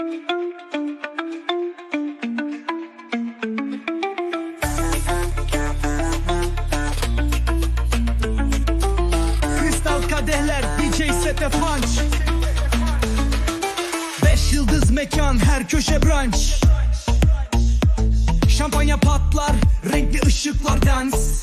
Kristal kadehler DJ sete punch. Beş yıldız mekan her köşe brunch. Şampanya patlar renkli ışıklar dans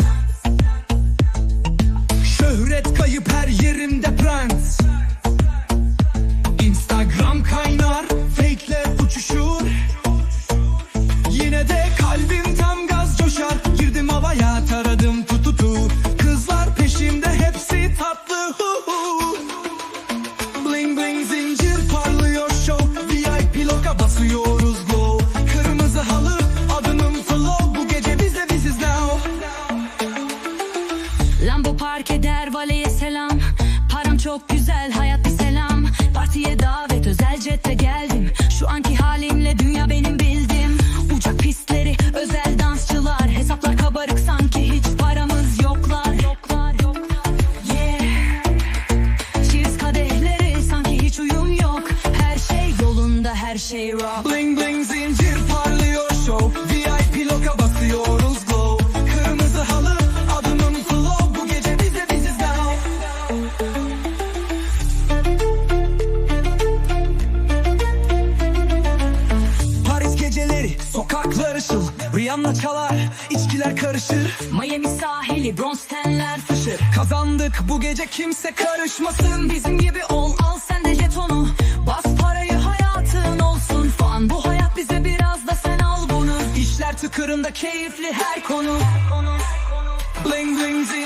Lambo park eder valeye selam. Param çok güzel hayat bir selam. Partiye davet özel jette geldim. Şu anki halimle dünya benim bildim. Uçak pistleri özel dansçılar. Hesaplar kabarık sanki hiç paramız yoklar. Yoklar Yeah. Cheers kadehleri sanki hiç uyum yok. Her şey yolunda her şey rock Bling bling zincir parlıyor. Show VIP loka basıyoruz Rihanna çalar içkiler karışır. Miami sahili bronz tenler fışır. Kazandık bu gece kimse karışmasın. Bizim gibi ol al sen de jetonu Bas parayı hayatın olsun. Fan bu hayat bize biraz da sen al bunu. İşler tıkırında keyifli her konu. Bling bling zincir